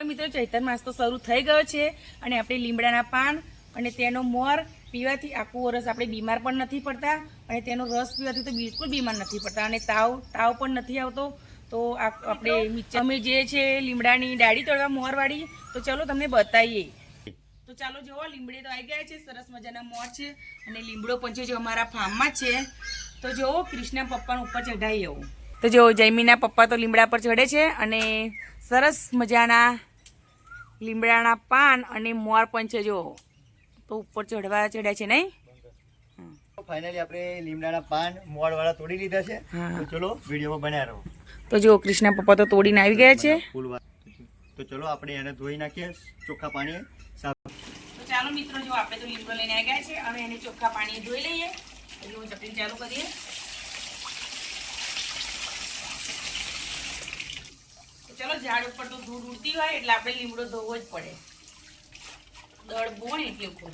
મિત્રો ચૈતર માસ તો શરૂ થઈ ગયો છે અને આપણે લીમડાના પાન અને તેનો મોર પીવાથી આખું વરસ આપણે બીમાર પણ નથી પડતા અને તેનો રસ પીવાથી તો બિલકુલ બીમાર નથી પડતા અને તાવ તાવ પણ નથી આવતો. તો આપણે અમે જે છે લીમડાની ડાળી તળવા મોરવાળી, તો ચલો તમને બતાવીએ તો ચાલો જુઓ, લીમડે તો આવી ગયા છે, સરસ મજાના મોર છે અને લીમડો પણ છે અમારા ફાર્મમાં છે. તો જુઓ, કૃષ્ણ પપ્પાનું ઉપર ચઢાઈ આવું તો જો જૈમીના પપ્પા તો લીમડા પર ચડે છે અને સરસ મજાના લીમડાના પાન અને મોર પણ છે જો. તો ઉપર ચડવા ચડ્યા છે નહીં? ફાઇનલી આપણે લીમડાના પાન મોડ તોડી લીધા છે. તો ચલો વિડીયોમાં બન્યા રહો. તો જો કૃષ્ણ પપ્પા તો તોડીને આવી ગયા છે. તો ચલો આપણે એને ધોઈ નાખીએ ચોખ્ખા પાણીએ. સાફ. તો ચાલો મિત્રો જો આપણે તો લીમડો લઈને આવી ગયા છે અને એને ચોખ્ખા પાણી ધોઈ લઈએ. એટલે હું ચાલુ કરીએ. ચલો ઝાડ ઉપર તો ધૂળ ઉડતી હોય એટલે આપણે લીમડો ધોવો જ પડે. દળ બોણ એટલે ઉપર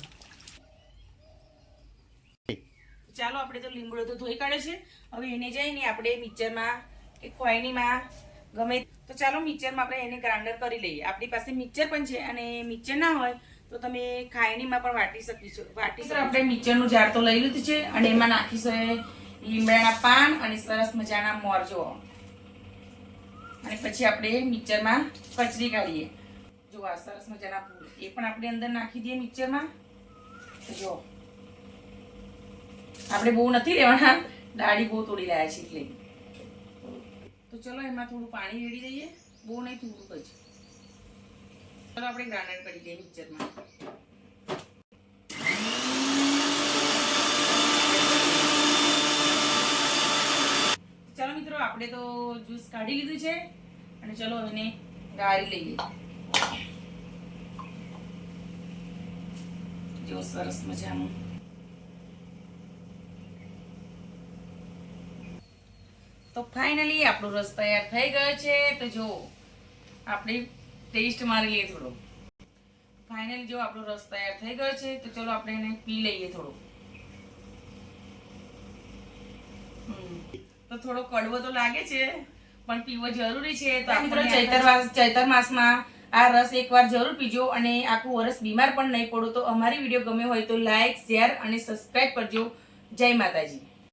ચાલો આપણે તો લીમડો તો ધોઈ કાઢે છે. હવે એને જઈને આપણે મિક્સરમાં કે ખોયણીમાં ગમે તો ચાલો મિક્સરમાં આપણે એને ગ્રાઇન્ડર કરી લઈએ. આપણી પાસે મિક્સર પણ છે અને મિક્સર ના હોય તો તમે ખાયણીમાં પણ વાટી શકીશો વાટી આપણે મિક્સરનું જાર તો લઈ લીધું છે અને એમાં નાખીશું લીમડાના પાન અને સરસ મજાના મોર જો અને પછી આપણે મિક્સરમાં કચરી કાઢીએ. જો આ સરસ મજાના ફૂલ. એ પણ આપણે અંદર નાખી દઈએ મિક્સરમાં. જો. આપણે બહુ નથી લેવાના. દાઢી બહુ તોડી રહ્યા છે એટલે. તો ચલો એમાં થોડું પાણી રેડી દઈએ. બહુ નહીં, થોડુંક જ. ચલો આપણે ગ્રાઇન્ડર કરી દઈએ મિક્સરમાં ચાલો મિત્રો આપણે તો જ્યુસ કાઢી લીધું છે. અને ચલો એને ગાળી લઈએ. જો સરસ મજાનું. તો ફાઇનલી આપણો રસ તૈયાર થઈ ગયો છે. તો જો, આપણે ટેસ્ટ મારી લઈએ થોડો. ફાઇનલી જો આપણો રસ તૈયાર થઈ ગયો છે, તો ચલો આપણે એને પી લઈએ થોડો. તો થોડો કડવો તો લાગે છે પણ પીવો જરૂરી છે તો મિત્રો ચૈતર માસ ચૈતર માસમાં આ રસ એકવાર જરૂર પીજો અને આખું વર્ષ બીમાર પણ નહીં પડો. તો અમારી વીડિયો ગમે હોય તો લાઈક શેર અને સબસ્ક્રાઈબ કરજો. જય માતાજી.